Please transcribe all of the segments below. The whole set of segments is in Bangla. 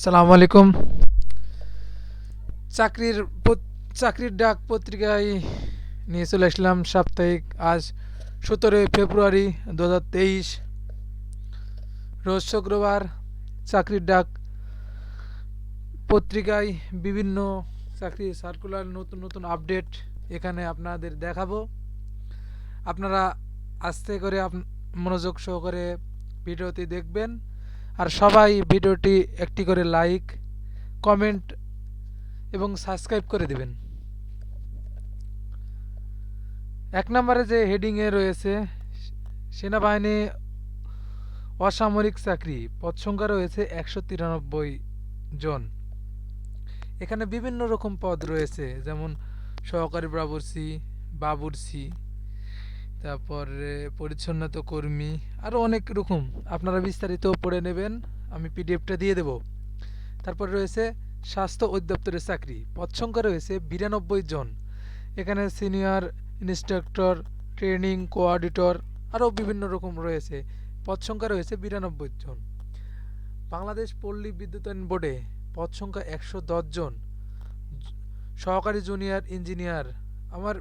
আসসালামু আলাইকুম। চাকরির চাকরির ডাক পত্রিকায় নিয়ে চলে আসলাম সাপ্তাহিক। আজ সতেরোই ফেব্রুয়ারি দু হাজার তেইশ। রোজ শুক্রবার চাকরির ডাক পত্রিকায় বিভিন্ন চাকরির সার্কুলার নতুন নতুন আপডেট এখানে আপনাদের দেখাবো। আপনারা আস্তে করে মনোযোগ সহকারে ভিডিওটি দেখবেন। আর সবাই ভিডিওটি একটি করে লাইক, কমেন্ট এবং সাবস্ক্রাইব করে দিবেন। এক নম্বরে যে হেডিংয়ে রয়েছে, সেনাবাহিনী অসামরিক চাকরি, পদ সংখ্যা রয়েছে একশো তিরানব্বই জন। এখানে বিভিন্ন রকম পদ রয়েছে, যেমন সহকারী বাবুর্চি বাবুর্চি তারপরে পরিচ্ছন্নতা কর্মী আরও অনেক রকম। আপনারা বিস্তারিত পড়ে নেবেন, আমি পিডিএফটা দিয়ে দেব। তারপরে রয়েছে স্বাস্থ্য অধিদপ্তরের চাকরি, পদ সংখ্যা রয়েছে বিরানব্বই জন। এখানে সিনিয়র ইন্সট্রাক্টর, ট্রেনিং কোঅর্ডিটর আরও বিভিন্ন রকম রয়েছে, পদ সংখ্যা রয়েছে বিরানব্বই জন। বাংলাদেশ পল্লী বিদ্যুতায়ন বোর্ডে পদ সংখ্যা একশো জন। সহকারী জুনিয়র ইঞ্জিনিয়ার, আমার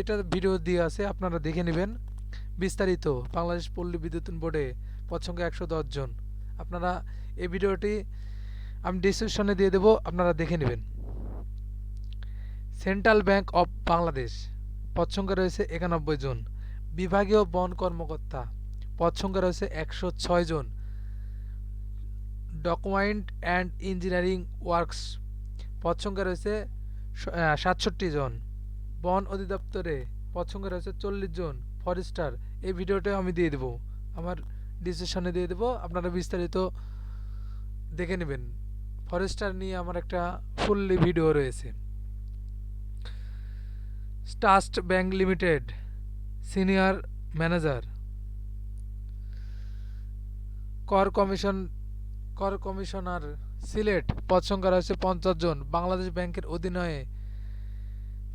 এটা ভিডিও দিয়ে আছে, আপনারা দেখে নেবেন। বিস্তারিত, বাংলাদেশ পল্লী বিদ্যুতায়ন বোর্ডে পদ সংখ্যা একশো জন। আপনারা এই ভিডিওটি আমি ডিসক্রিপশনে দিয়ে দেবো, আপনারা দেখে নেবেন। সেন্ট্রাল ব্যাংক অফ বাংলাদেশ পদ সংখ্যা রয়েছে একানব্বই জন। বিভাগীয় বন কর্মকর্তা, পদ সংখ্যা রয়েছে একশো ছয় জন। ডকুমেন্ট অ্যান্ড ইঞ্জিনিয়ারিং ওয়ার্কস পদ সংখ্যা রয়েছে সাতষট্টি জন। বন অধিদপ্তরে সংখ্যা রয়েছে চল্লিশ জন ফরেস্টার। এই ভিডিওটা আমি দিয়ে দেবো। আমার ডিসক্রিপশনে দিয়ে দেবো। আপনারা বিস্তারিত দেখে নেবেন। ফরেস্টার নিয়ে আমার একটা ফুললি ভিডিও রয়েছে। Trust bank limited senior manager. কর কমিশন, কর কমিশনার সিলেট পদ সংখ্যা রয়েছে পঞ্চাশ জন। বাংলাদেশ ব্যাংকের অধীনয়ে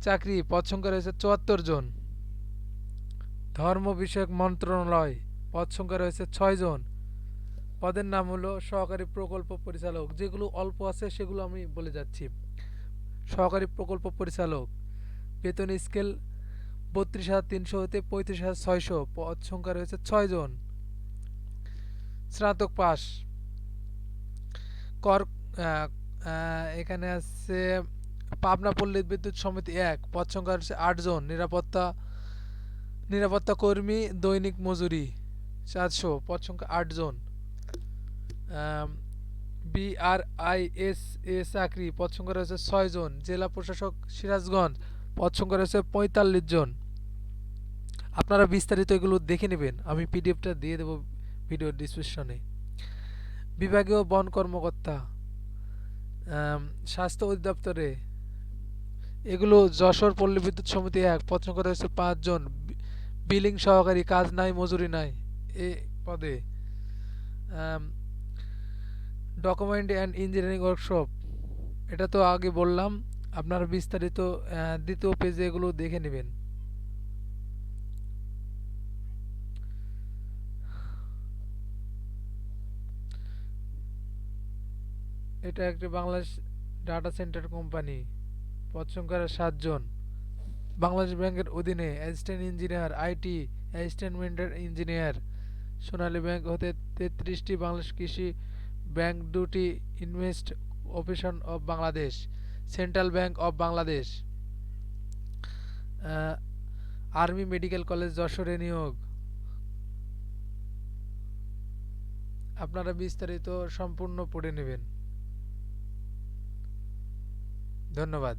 চাকরি পদ সংখ্যা রয়েছে চুয়াত্তর জন। ধর্ম বিষয়ক মন্ত্রণালয় পদ সংখ্যা রয়েছে ছয় জন। পদের নাম হলো সহকারী প্রকল্প পরিচালক। যেগুলো অল্প আছে, সেগুলো আমি বলে যাচ্ছি। সহকারী প্রকল্প পরিচালক। বেতন স্কেল বত্রিশ হাজার তিনশো হতে পঁয়ত্রিশ হাজার ছয়শো। পদ সংখ্যা রয়েছে ছয় জন। স্নাতক পাস। কর এখানে আছে পাবনা পল্লী বিদ্যুৎ সমিতি এক পদ সংখ্যা রয়েছে আট জন, নিরাপত্তা নিরাপত্তা কর্মী, দৈনিক মজুরি চারশো পদ সংখ্যা আট জন। বিআরআইএস এ চাকরি পদ সংখ্যা রয়েছে ছয় জন। জেলা প্রশাসক সিরাজগঞ্জ পদ সংখ্যা রয়েছে পঁয়তাল্লিশ জন। আপনারা বিস্তারিত এগুলো দেখে নেবেন। আমি পিডিএফটা দিয়ে দেবো ভিডিও ডিসক্রিপশনে। বিভাগীয় বন কর্মকর্তা স্বাস্থ্য অধিদপ্তরে এগুলো যশোর পল্লী বিদ্যুৎ সমিতি এক। পদ সংখ্যা রয়েছে পাঁচজন বিলিং সহকারী, কাজ নাই, মজুরি নাই, এ পদে। ডকুমেন্ট অ্যান্ড ইঞ্জিনিয়ারিং ওয়ার্কশপ এটা তো আগে বললাম, আপনারা বিস্তারিত দ্বিতীয় পেজে এগুলো দেখে নেবেন। এটা একটি বাংলাদেশ ডাটা সেন্টার কোম্পানি পদ সংখ্যা সাতজন। বাংলাদেশ ব্যাংকের অধীনে assistant engineer, IT assistant mentor engineer. Sonali bank হতে তেত্রিশটি বাংলাদেশ কৃষি ব্যাংক, দুটি invest officer of Bangladesh, central bank of Bangladesh. Army medical college যশোরে নিয়োগ। আপনারা বিস্তারিত সম্পূর্ণ পড়ে নেবেন। ধন্যবাদ।